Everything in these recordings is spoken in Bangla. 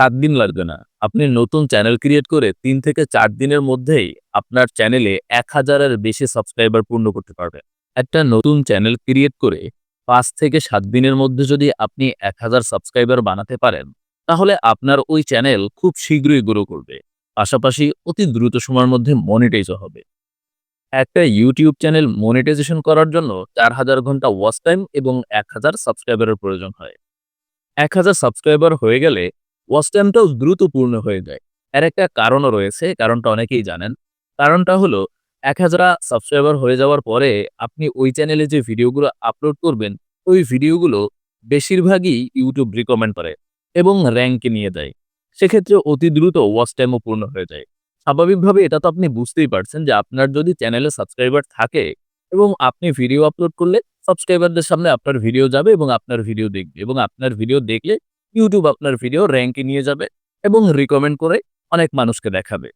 সাত দিন লাগবে না। আপনি নতুন চ্যানেল ক্রিয়েট করে তিন থেকে চার দিনের মধ্যেই আপনার চ্যানেলে এক হাজারের বেশি সাবস্ক্রাইবার পূর্ণ করতে পারবেন। একটা নতুন চ্যানেল ক্রিয়েট করে পাঁচ থেকে সাত দিনের মধ্যে যদি আপনি এক হাজার সাবস্ক্রাইবার বানাতে পারেন, তাহলে আপনার ওই চ্যানেল খুব শীঘ্রই গ্রো করবে। পাশাপাশি অতি দ্রুত সময়ের মধ্যে মনিটাইজও হবে। একটা ইউটিউব চ্যানেল মনিটাইজেশন করার জন্য চার হাজার ঘণ্টা ওয়াচ টাইম এবং এক হাজার সাবস্ক্রাইবারের প্রয়োজন হয়। এক হাজার সাবস্ক্রাইবার হয়ে গেলে ওয়াচ দ্রুত পূর্ণ হয়ে যায়। এর একটা কারণও রয়েছে কারণটা অনেকেই জানেন। কারণটা হলো, এক হাজার সাবস্ক্রাইবার হয়ে যাওয়ার পরে আপনি ওই চ্যানেলে যে ভিডিওগুলো আপলোড করবেন, ওই ভিডিওগুলো বেশিরভাগই ইউটিউব রিকমেন্ড করে এবং র্যাঙ্কে নিয়ে যায়। সেক্ষেত্রে অতি দ্রুত ওয়াচ টাইমও পূর্ণ হয়ে যায়। স্বাভাবিকভাবে এটা তো আপনি বুঝতেই পারছেন যে আপনার যদি চ্যানেলে সাবস্ক্রাইবার থাকে এবং আপনি ভিডিও আপলোড করলে সাবস্ক্রাইবারদের সামনে আপনার ভিডিও যাবে এবং আপনার ভিডিও দেখবে এবং আপনার ভিডিও দেখলে ইউটিউব আপনার ভিডিও র্যাঙ্কে নিয়ে যাবে এবং রিকমেন্ড করে অনেক মানুষকে দেখাবে।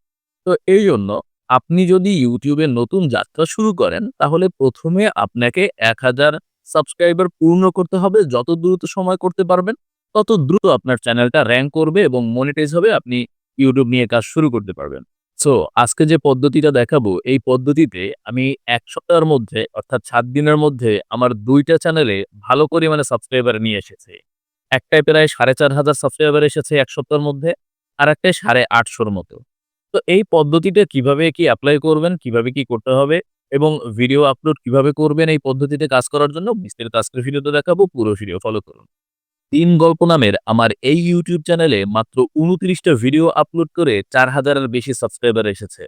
তো এই জন্য আপনি যদি ইউটিউবে নতুন যাত্রা শুরু করেন, তাহলে প্রথমে আপনাকে এক হাজার সাবস্ক্রাইবার পূর্ণ করতে হবে। যত দ্রুত সময় করতে পারবেন, তত দ্রুত আপনার চ্যানেলটা র্যাঙ্ক করবে এবং মনিটাইজ হবে, আপনি ইউটিউব নিয়ে কাজ শুরু করতে পারবেন। সো আজকে যে পদ্ধতিটা দেখাবো, এই পদ্ধতিতে আমি এক সপ্তাহের মধ্যে, অর্থাৎ সাত দিনের মধ্যে, আমার দুইটা চ্যানেলে ভালো পরিমাণে সাবস্ক্রাইবার নিয়ে এসেছে। একটাই প্রায় সাড়ে চার হাজার সাবস্ক্রাইবার এসেছে এক সপ্তাহের মধ্যে, আর একটাই সাড়ে আটশোর মতো। তো এই পদ্ধতিটা কীভাবে কি অ্যাপ্লাই করবেন, কীভাবে কি করতে হবে, এবং ভিডিও আপলোড কীভাবে করবেন এই পদ্ধতিতে কাজ করার জন্য বিস্তারিত আজকের ভিডিওতে দেখাবো, পুরো ভিডিও ফলো করুন। তিন গল্প নামের আমার এই ইউটিউব চ্যানেলে মাত্র উনত্রিশটা ভিডিও আপলোড করে চার হাজারের বেশি সাবস্ক্রাইবার এসেছে।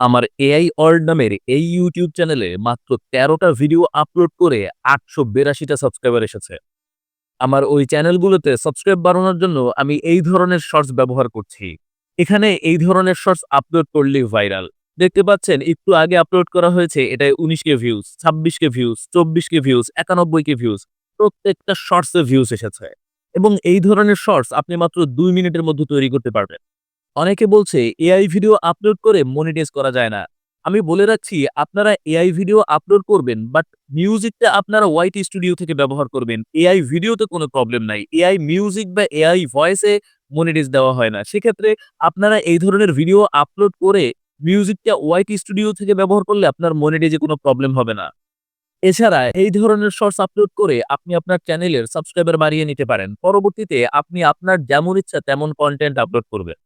আমার এআই ওয়ার্ল্ড নামের এই ইউটিউব চ্যানেলে মাত্র তেরোটা ভিডিও আপলোড করে আটশো বিরাশিটা সাবস্ক্রাইবার এসেছে। আমার ওই চ্যানেলগুলোতে সাবস্ক্রাইব বাড়ানোর জন্য আমি এই ধরনের শর্টস ব্যবহার করছি। এখানে এই ধরনের শর্টস আপলোড করলেই ভাইরাল দেখতে পাচ্ছেন, একটু আগে আপলোড করা হয়েছে এটায় উনিশ কে ভিউজ ছাব্বিশ কে ভিউজ চব্বিশ কে ভিউজ একানব্বই কে ভিউজ প্রত্যেকটা শর্টসে ভিউজ এসেছে। এবং এই ধরনের শর্টস আপনি মাত্র দুই মিনিটের মধ্যে তৈরি করতে পারবেন। অনেকে বলছে, এআই ভিডিও আপলোড করে মনিটাইজ করা যায় না। আমি বলে রাখছি, আপনারা এআই ভিডিও আপলোড করবেন বাট মিউজিকটা আপনারা ওয়াইট স্টুডিও থেকে ব্যবহার করবেন। এআই ভিডিওতে কোনো প্রবলেম নাই। এআই মিউজিক বা এআই ভয়েসে মনিটাইজ দেওয়া হয় না। সেক্ষেত্রে আপনারা এই ধরনের ভিডিও আপলোড করে মিউজিকটা ওয়াইট স্টুডিও থেকে ব্যবহার করলে আপনার মনিটাইজে কোনো প্রবলেম হবে না। এছাড়া এই ধরনের শর্টস আপলোড করে আপনি আপনার চ্যানেলের সাবস্ক্রাইবার বাড়িয়ে নিতে পারেন। পরবর্তীতে আপনি আপনার যেমন ইচ্ছা তেমন কন্টেন্ট আপলোড করবেন।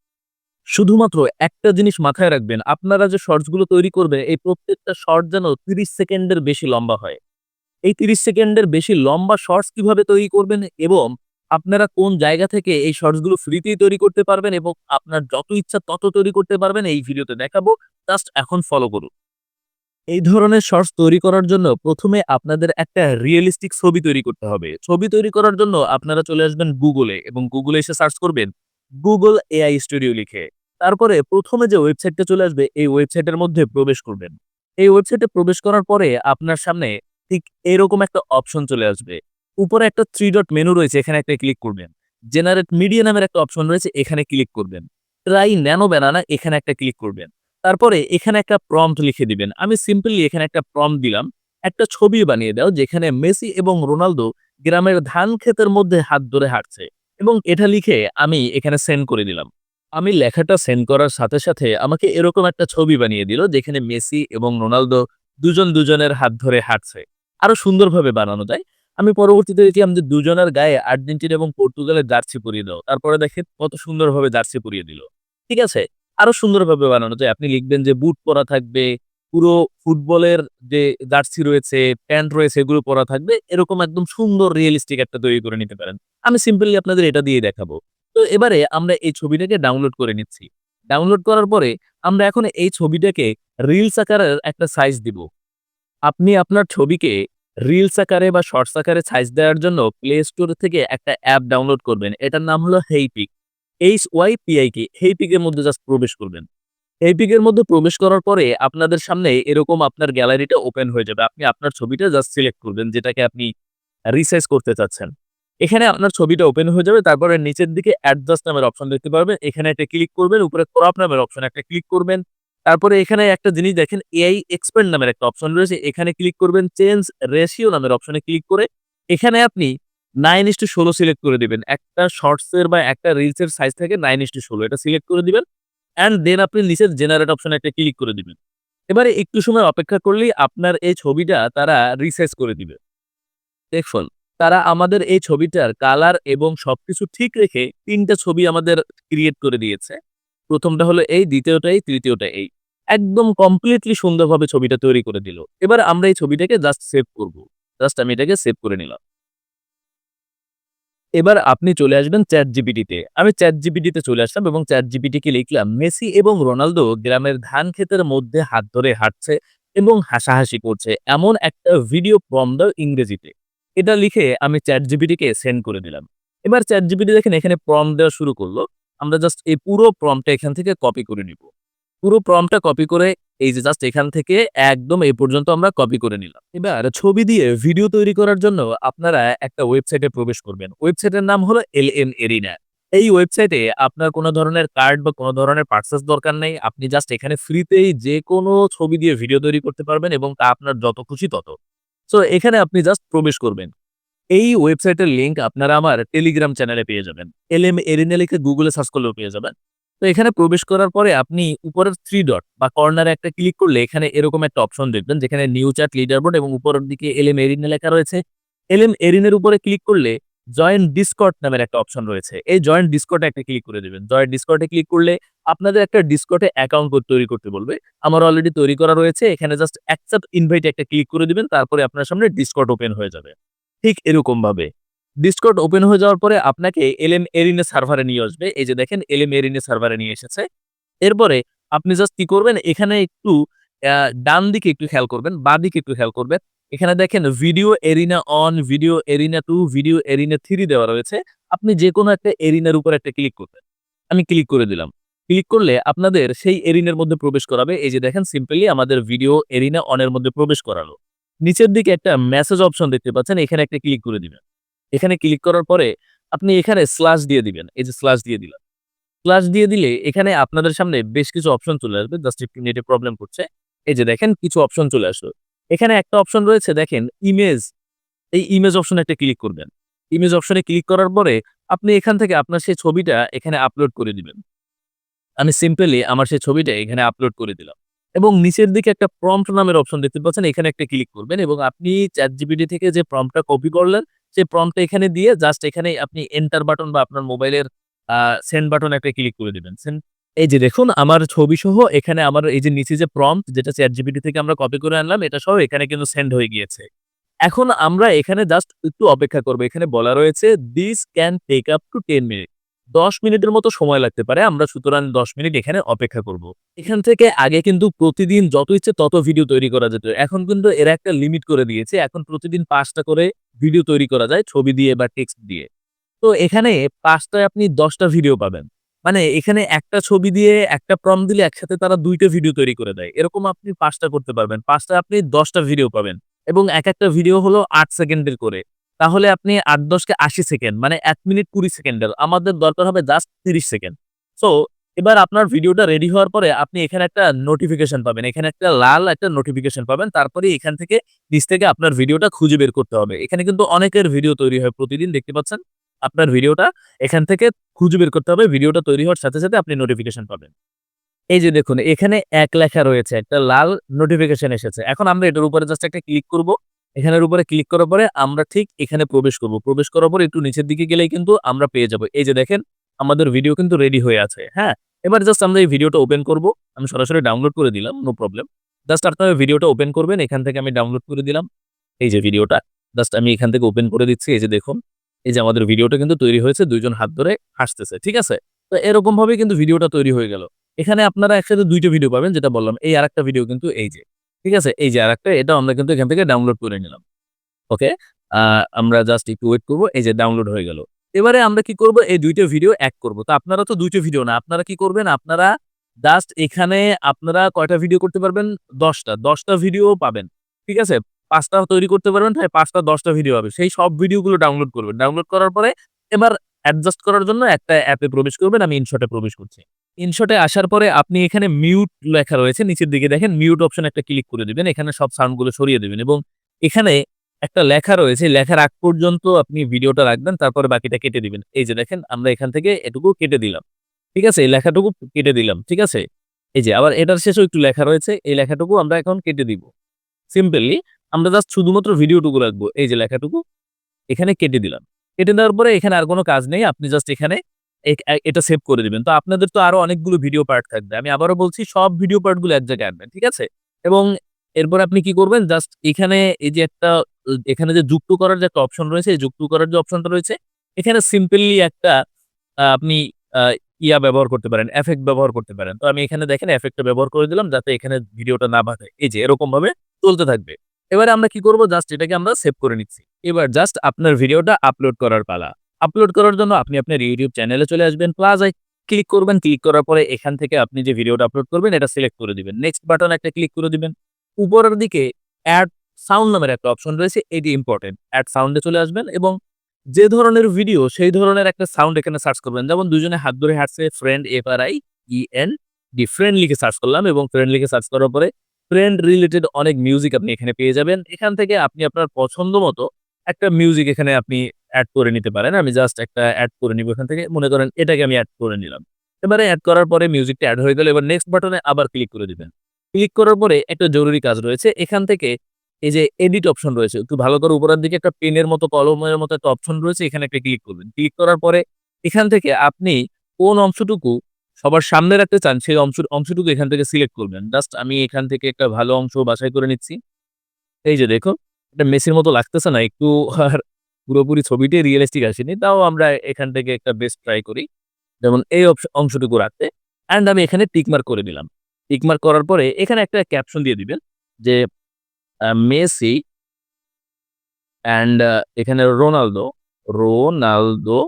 শুধুমাত্র একটা জিনিস মাথায় রাখবেন, আপনারা যে শর্টসগুলো তৈরি করবেন এই প্রত্যেকটা শর্ট যেন তিরিশ সেকেন্ডের বেশি লম্বা হয়। এই তিরিশ সেকেন্ডের বেশি লম্বা শর্টস কীভাবে তৈরি করবেন এবং আপনারা কোন জায়গা থেকে এই শর্টসগুলো ফ্রিতেই তৈরি করতে পারবেন এবং আপনার যত ইচ্ছা তত তৈরি করতে পারবেন, এই ভিডিওতে দেখাবো। জাস্ট এখন ফলো করুন। এই ধরনের শর্টস তৈরি করার জন্য প্রথমে আপনাদের একটা রিয়েলিস্টিক ছবি তৈরি করতে হবে। ছবি তৈরি করার জন্য আপনারা চলে আসবেন গুগলে এবং গুগলে এসে সার্চ করবেন গুগল এআই স্টুডিও লিখে। তারপরে প্রথমে যে ওয়েবসাইটটা চলে আসবে, এই ওয়েবসাইটের মধ্যে প্রবেশ করবেন। এই ওয়েবসাইটে প্রবেশ করার পরে আপনার সামনে ঠিক এরকম একটা অপশন চলে আসবে। উপরে একটা থ্রি ডট মেনু রয়েছে, এখানে একটা ক্লিক করবেন। জেনারেট মিডিয়া নামের একটা অপশন রয়েছে, এখানে ক্লিক করবেন। ট্রাই ন্যানো ব্যানানা, এখানে একটা ক্লিক করবেন। তারপরে এখানে একটা প্রম্পট লিখে দিবেন। আমি সিম্পলি এখানে একটা প্রম্পট দিলাম। একটা ছবি বানিয়ে দাও, যেখানে মেসি এবং রোনালদো গ্রামের ধান ক্ষেতের মধ্যে হাত ধরে হাঁটছে। এবং এটা লিখে আমি এখানে সেন্ড করে দিলাম আমি লেখাটা সেন্ড করার সাথে সাথে আমাকে এরকম একটা ছবি বানিয়ে দিল, যেখানে মেসি এবং রোনালদো দুজন দুজনের হাত ধরে হাঁটছে। আরও সুন্দরভাবে বানানো যায় আমি পরবর্তীতে দেখলাম যে দুজনের গায়ে আর্জেন্টিনা এবং পর্তুগালের জার্সি পরিয়ে দাও। তারপরে দেখে কত সুন্দরভাবে জার্সি পরিয়ে দিল। ঠিক আছে? আরও সুন্দরভাবে বানানো যায় আপনি লিখবেন যে বুট পরা থাকবে পুরো ফুটবলের যে জার্সি রয়েছে, প্যান্ট রয়েছে, এগুলো পরা থাকবে, এরকম একদম সুন্দর রিয়েলিস্টিক একটা তৈরি করে নিতে পারেন। আমি সিম্পলি আপনাদের এটা দিয়ে দেখাবো। তো এবারে আমরা এই ছবিটাকে ডাউনলোড করে নিচ্ছি। ডাউনলোড করার পরে আমরা এখন এই ছবিটাকে রিলস আকারের একটা সাইজ দিব। আপনি আপনার ছবিকে রিলস আকারে বা শর্টস আকারে সাইজ দেওয়ার জন্য প্লে স্টোর থেকে একটা অ্যাপ ডাউনলোড করবেন। এটার নাম হলো হেইপিক এইচ ওয়াই পিআইকে হেইপিকের মধ্যে জাস্ট প্রবেশ করবেন। হেইপিকের মধ্যে প্রবেশ করার পরে আপনাদের সামনে এরকম আপনার গ্যালারিটা ওপেন হয়ে যাবে। আপনি আপনার ছবিটা জাস্ট সিলেক্ট করবেন, যেটাকে আপনি রিসাইজ করতে চাচ্ছেন। এখানে আপনার ছবিটা ওপেন হয়ে যাবে, তারপরে নিচের দিকে অ্যাডজাস্ট নামের অপশন দেখতে পারবেন। এখানে একটা ক্লিক করবেন, উপরে ক্রপ নামের অপশন একটা ক্লিক করবেন। তারপরে এখানে একটা জিনিস দেখেন এআই এক্সপেন্ড নামের একটা অপশন রয়েছে। এখানে ক্লিক করবেন চেঞ্জ রেশিও নামের অপশনে ক্লিক করে। এখানে আপনি নাইন ইস টু ষোলো সিলেক্ট করে দিবেন। একটা শর্টসের বা একটা রিলসের সাইজ থাকে নাইন ইস টু ষোলো, এটা সিলেক্ট করে দিবেন। অ্যান্ড দেন আপনি নিচের জেনারেট অপশনে একটা ক্লিক করে দিবেন। এবারে একটু সময় অপেক্ষা করলেই আপনার এই ছবিটা তারা রিসাইজ করে দিবে। দেখুন, তারা আমাদের এই ছবিটার কালার এবং সবকিছু ঠিক রেখে তিনটা ছবি আমাদের ক্রিয়েট করে দিয়েছে। প্রথমটা হলো এই, দ্বিতীয়টা এই, তৃতীয়টা এই। একদম কমপ্লিটলি সুন্দরভাবে ছবিটা তৈরি করে দিল। এবার আমরা এই ছবিটাকে জাস্ট সেভ করব। জাস্ট আমি এটাকে সেভ করে নিলাম। এবার আপনি চলে আসবেন চ্যাট জিপিটিতে আমি চ্যাট জিপিটিতে চলে আসলাম এবং চ্যাট জিপিটিকে লিখলাম, মেসি এবং রোনালদো গ্রামের ধান ক্ষেতের মধ্যে হাত ধরে হাঁটছে এবং হাসাহাসি করছে। এমন একটা ভিডিও ফ্রম দাও ইংরেজিতে। এটা লিখে আমি চ্যাট জিপিটিকে সেন্ড করে দিলাম। এবার চ্যাট জিপিটি দেখেন এখানে প্রম দেওয়া শুরু করল। আমরা জাস্ট এই পুরো প্রমটা এখান থেকে কপি করে নিব। পুরো প্রমটা কপি করে এই যে জাস্ট এখান থেকে একদম এই পর্যন্ত আমরা কপি করে নিলাম। এবার ছবি দিয়ে ভিডিও তৈরি করার জন্য আপনারা একটা ওয়েবসাইটে প্রবেশ করবেন। ওয়েবসাইটের নাম হলো এল এম এরিনা। এই ওয়েবসাইটে আপনার কোনো ধরনের কার্ড বা কোনো ধরনের পার্সেস দরকার নেই। আপনি জাস্ট এখানে ফ্রিতেই যে কোনো ছবি দিয়ে ভিডিও তৈরি করতে পারবেন এবং তা আপনার যত খুশি তত। সো এখানে আপনি জাস্ট প্রবেশ করবেন। এই ওয়েবসাইটের লিংক আপনারা আমার টেলিগ্রাম চ্যানেলে পেয়ে যাবেন। এল এম এরিনা লিখে গুগলে সার্চ করলেও পেয়ে যাবেন। তো এখানে প্রবেশ করার পরে আপনি উপরের থ্রি ডট বা কর্নারে একটা ক্লিক করলে এখানে এরকম একটা অপশন দেখবেন, যেখানে নিউ চ্যাট লিডারবোর্ড এবং উপরের দিকে এল এম এরিনা লেখা রয়েছে। এল এম এরিনের উপরে ক্লিক করলে জয়েন্ট ডিসকর্ড নামের একটা অপশন রয়েছে। এই জয়েন্ট ডিসকর্ডে একটা ক্লিক করে দেবেন। জয়েন্ট ডিসকর্ডে ক্লিক করলে আপনাদের একটা ডিসকর্ডে অ্যাকাউন্ট তৈরি করতে বলবে। আমার অলরেডি তৈরি করা রয়েছে, এখানে জাস্ট অ্যাকসেপ্ট ইনভাইট একটা ক্লিক করে দিবেন, তারপরে আপনার সামনে ডিসকর্ড ওপেন হয়ে যাবে। ঠিক এরকম ভাবে ডিসকর্ড ওপেন হয়ে যাওয়ার পরে আপনাকে এলএম এরিনে সার্ভারে নিয়ে আসবে। এই যে দেখেন এলএম এরিনে সার্ভারে নিয়ে এসেছে। এরপরে আপনি জাস্ট কি করবেন? এখানে একটু ডান দিকে একটু খেয়াল করবেন, বা দিকে একটু খেয়াল করবেন। এখানে দেখেন video arena one video arena two video arena three দেওয়া রয়েছে। আপনি যে কোনো একটা এরিনার উপর একটা ক্লিক করবেন। আমি ক্লিক করে দিলাম। ক্লিক করলে আপনাদের সেই এরিনার মধ্যে প্রবেশ করাবে। এই যে দেখেন সিম্পলি আমাদের ভিডিও এরিনা অনের মধ্যে প্রবেশ করালো। নিচের দিকে একটা মেসেজ অপশন দেখতে পাচ্ছেন। এখানে একটা ক্লিক করে দিবেন। এখানে ক্লিক করার পরে আপনি এখানে স্ল্যাশ দিয়ে দিবেন। এই যে স্ল্যাশ দিয়ে দিলাম। স্ল্যাশ দিয়ে দিলে এখানে আপনাদের সামনে বেশ কিছু অপশন চলে আসবে। জাস্ট একটু নেটে প্রবলেম করছে। এই যে দেখেন কিছু অপশন চলে আসলো। এখানে একটা অপশন রয়েছে, দেখেন ইমেজ এই ইমেজ অপশনে একটা ক্লিক করবেন। ইমেজ অপশনে ক্লিক করার পরে আপনি এখান থেকে আপনার সেই ছবিটা এখানে আপলোড করে দিবেন। আমি সিম্পলি আমার সেই ছবিটা এখানে আপলোড করে দিলাম। এবং নিচের দিকে একটা প্রম্পট নামের অপশন দেখতে পাচ্ছেন। এখানে একটা ক্লিক করবেন এবং আপনি চ্যাট জিপিটি থেকে যে প্রম্পটটা কপি করলেন সেই প্রম্পটটা এখানে দিয়ে জাস্ট এখানে আপনি এন্টার বাটন বা আপনার মোবাইলের সেন্ড বাটন একটা ক্লিক করে দিবেন। সেন্ড এই যে দেখুন, আমার ছবি সহ এখানে আমার এই যে নিচে যে প্রম্পট যেটা চ্যাট জিপিটি থেকে আমরা কপি করে আনলাম, এটা সহ এখানে কিন্তু সেন্ড হয়ে গিয়েছে। এখন আমরা এখানে জাস্ট একটু অপেক্ষা করব। এখানে বলা রয়েছে this can take up to ten minute দশ মিনিটের মতো সময় লাগতে পারে, আমরা সুতরাং দশ মিনিট এখানে অপেক্ষা করব। এখান থেকে আগে কিন্তু প্রতিদিন যত ইচ্ছে তত ভিডিও তৈরি করা যেত। এখন কিন্তু এরা একটা লিমিট করে দিয়েছে। এখন প্রতিদিন পাঁচটা করে ভিডিও তৈরি করা যায়, ছবি দিয়ে বা টেক্সট দিয়ে। তো এখানে পাঁচটায় আপনি দশটা ভিডিও পাবেন। মানে এখানে একটা ছবি দিয়ে একটা প্রম দিলে একসাথে তারা দুইটা ভিডিও তৈরি করে দেয়। এরকম আপনি পাঁচটা করতে পারবেন। পাঁচটা আপনি দশটা ভিডিও পাবেন। এবং এক একটা ভিডিও হলো আট সেকেন্ডের করে। তাহলে আপনি আট দশকে আশি সেকেন্ড মানে এক মিনিট কুড়ি সেকেন্ডের। আমাদের দরকার হবে জাস্ট তিরিশ সেকেন্ড। সো এবার আপনার ভিডিওটা রেডি হওয়ার পরে আপনি এখানে একটা নোটিফিকেশন পাবেন। এখানে একটা লাল একটা নোটিফিকেশন পাবেন। তারপরে এখান থেকে নিচ থেকে আপনার ভিডিওটা খুঁজে বের করতে হবে। এখানে কিন্তু অনেকের ভিডিও তৈরি হয় প্রতিদিন, দেখতে পাচ্ছেন? আপনার ভিডিওটা এখান থেকে খুঁজে বের করতে হবে। ভিডিওটা তৈরি হওয়ার সাথে সাথে আপনি নোটিফিকেশন পাবেন। এই যে দেখুন, এখানে এক লেখা রয়েছে, একটা লাল নোটিফিকেশন এসেছে। এখন আমরা এটার উপরে জাস্ট একটা ক্লিক করব। এখানের উপরে ক্লিক করার পরে আমরা ঠিক এখানে প্রবেশ করব। প্রবেশ করার পরে একটু নিচের দিকে গেলেই কিন্তু আমরা পেয়ে যাব। এই যে দেখেন, আমাদের ভিডিও কিন্তু রেডি হয়ে আছে। হ্যাঁ? এবার জাস্ট আমরা এই ভিডিওটা ওপেন করব। আমি সরাসরি ডাউনলোড করে দিলাম নো প্রবলেম জাস্ট আপনারা ভিডিওটা ওপেন করবেন, এখান থেকে আমি ডাউনলোড করে দিলাম। এই যে ভিডিওটা জাস্ট আমি এখান থেকে ওপেন করে দিচ্ছি, এই যে দেখুন, এই যে আমাদের ভিডিওটা কিন্তু তৈরি হয়েছে, দুইজন হাত ধরে হাসতেছে, ঠিক আছে? তো এরকম ভাবে কিন্তু ভিডিওটা তৈরি হয়ে গেল। এখানে আপনারা একসাথে দুইটা ভিডিও পাবেন, যেটা বললাম, এই আরেকটা ভিডিও কিন্তু এই যে, ঠিক আছে? এই যে আরেকটা এটা আমরা কিন্তু এখান থেকে ডাউনলোড করে নিলাম। ওকে আমরা জাস্ট একটু ওয়েট করব, এই যে ডাউনলোড হয়ে গেল। এবারে আমরা কি করব? এই দুইটা ভিডিও এক করব। তো আপনারা তো দুইটা ভিডিও না, আপনারা কি করবেন? আপনারা জাস্ট এখানে আপনারা কয়টা ভিডিও করতে পারবেন? দশটা। দশটা ভিডিও পাবেন। ঠিক আছে? পাঁচটা তৈরি করতে পারবেন, তাই পাঁচটা, দশটা ভিডিও হবে সেই সব ভিডিওগুলো ডাউনলোড করবেন। ডাউনলোড করার পরে এবার অ্যাডজাস্ট করার জন্য একটা অ্যাপে প্রবেশ করবেন। আমি ইনশটে প্রবেশ করছি। ইনশটে আসার পরে আপনি এখানে মিউট লেখা রয়েছে। নিচের দিকে দেখেন মিউট অপশন একটা ক্লিক করে দিবেন। এখানে সব সাউন্ডগুলো সরিয়ে দিবেন এবং এখানে একটা লেখা রয়েছে লেখার আগ পর্যন্ত আপনি ভিডিওটা রাখবেন, তারপরে বাকিটা কেটে দিবেন। এই যে দেখেন, আমরা এখান থেকে এটুকু কেটে দিলাম। ঠিক আছে? এই লেখাটুকু কেটে দিলাম, ঠিক আছে? এই যে, আবার এটার শেষেও একটু লেখা রয়েছে, এই লেখাটুকু আমরা এখন কেটে দিব। সিম্পলি আমরা জাস্ট শুধুমাত্র ভিডিওটুকু রাখব, এই যে লেখাটুকু, এখানে কেটে দিলাম। কেটে দেওয়ার পরে এখানে আর কোনো কাজ নেই, আপনি জাস্ট এখানে এটা সেভ করে দিবেন। তো আপনাদের তো আরও অনেকগুলো ভিডিও পার্ট থাকবে। আমি আবারও বলছি, সব ভিডিও পার্টগুলো এক জায়গায় আনবেন, ঠিক আছে? এবং এরপর আপনি কি করবেন? জাস্ট এখানে এই যে একটা, এখানে যে যুক্ত করার যে একটা অপশন রয়েছে যুক্ত করার যে অপশনটা রয়েছে, এখানে সিম্পলি একটা আপনি ইয়া ব্যবহার করতে পারেন এফেক্ট ব্যবহার করতে পারেন। তো আমি এখানে দেখেন এফেক্টটা ব্যবহার করে দিলাম, যাতে এখানে ভিডিওটা না বাঁধে। এই যে এরকম ভাবে চলতে থাকবে। এবারে আমরা কি করব? জাস্ট এটাকে আমরা সেভ করে নিচ্ছি। এবার জাস্ট আপনার ভিডিওটা আপলোড করার পালা। আপলোড করার জন্য আপনি আপনার ইউটিউব চ্যানেলে চলে আসবেন প্লাজায় ক্লিক করবেন। ক্লিক করার পরে এখান থেকে আপনি যে ভিডিওটা আপলোড করবেন, এটা সিলেক্ট করে দিবেন। নেক্সট বাটন একটা ক্লিক করে দিবেন। উপরের দিকে অ্যাড সাউন্ড নামের একটা অপশন রয়েছে, এটি ইম্পর্টেন্ট অ্যাড সাউন্ডে চলে আসবেন এবং যে ধরনের ভিডিও সেই ধরনের একটা সাউন্ড এখানে সার্চ করবেন। যেমন দুজনে হাত ধরে হাঁটছে friend F R I E N D friend লিখে সার্চ করলাম এবং ফ্রেন্ড লিখে সার্চ করার পরে ফ্রেন্ড রিলেটেড অনেক মিউজিক আপনি এখানে পেয়ে যাবেন। এখান থেকে আপনি আপনার পছন্দ মতো একটা মিউজিক এখানে আপনি অ্যাড করে নিতে পারেন। আমি জাস্ট একটা অ্যাড করে নিব এখান থেকে। মনে করেন এটাকে আমি অ্যাড করে নিলাম। এবারে অ্যাড করার পরে মিউজিকটা অ্যাড হয়ে গেল। এবার নেক্সট বাটনে আবার ক্লিক করে দিবেন। ক্লিক করার পরে একটা জরুরি কাজ রয়েছে। এখান থেকে এই যে এডিট অপশন রয়েছে, একটু ভালো করে উপরের দিকে একটা পেনের মতো কলমের মতো একটা অপশন রয়েছে, এখানে একটা ক্লিক করবেন। ক্লিক করার পরে এখান থেকে আপনি কোন অংশটুকু সবার সামনে রাখতে চান, সেই অংশ অংশটুকু এখান থেকে সিলেক্ট করবেন। জাস্ট আমি এখান থেকে একটা ভালো অংশ বাছাই করে নিচ্ছি। এই যে দেখো এটা মেসির মতো লাগতেছে না, একটু আর পুরোপুরি ছবিটি রিয়েলিস্টিক আসেনি, তাও আমরা এখান থেকে একটা বেস্ট ট্রাই করি। যেমন এই অংশটুকু রাখতে। অ্যান্ড আমি এখানে টিকমার্ক করে দিলাম। টিকমার্ক করার পরে এখানে একটা ক্যাপশন দিয়ে দিবেন যে মেসি অ্যান্ড এখানে Ronaldo Ronaldo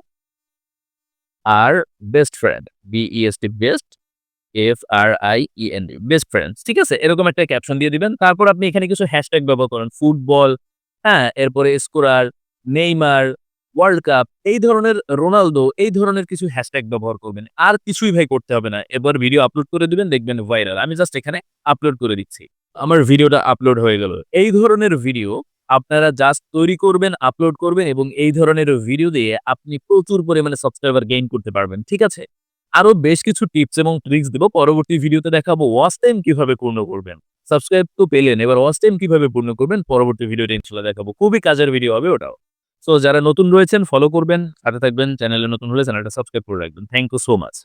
R best friend B E S T best F R I E N D best friends ঠিক আছে? এরকম একটা ক্যাপশন দিয়ে দিবেন। তারপর আপনি এখানে কিছু হ্যাশট্যাগ ব্যবহার করেন ফুটবল হ্যাঁ এরপরে স্কোরার নেইমার ওয়ার্ল্ড কাপ এই ধরনের রোনালদো এই ধরনের কিছু হ্যাশট্যাগ ব্যবহার করবেন। আর কিছুই ভাই করতে হবে না। এবার ভিডিও আপলোড করে দিবেন, দেখবেন ভাইরাল আমি জাস্ট এখানে আপলোড করে দিচ্ছি। আমার ভিডিওটা আপলোড হয়ে গেল। এই ধরনের ভিডিও আপনারা জাস্ট তৈরি করবেন আপলোড করবেন এবং এই ধরনের ভিডিও দিয়ে আপনি প্রচুর পরিমাণে সাবস্ক্রাইবার গেইন করতে পারবেন। ঠিক আছে? আরও বেশ কিছু টিপস এবং ট্রিক্স দেবো। পরবর্তী ভিডিওতে দেখাবো ওয়াচ টাইম কীভাবে পূর্ণ করবেন। সাবস্ক্রাইব তো পেলেন। এবার ওয়াচ টাইম কীভাবে পূর্ণ করবেন? পরবর্তী ভিডিওতে ইনশাল্লাহ দেখাবো। খুবই কাজের ভিডিও হবে ওটাও। সো যারা নতুন রয়েছেন ফলো করবেন, সাথে থাকবেন চ্যানেলে নতুন হলে চ্যানেলটা সাবস্ক্রাইব করে রাখবেন। Thank you so much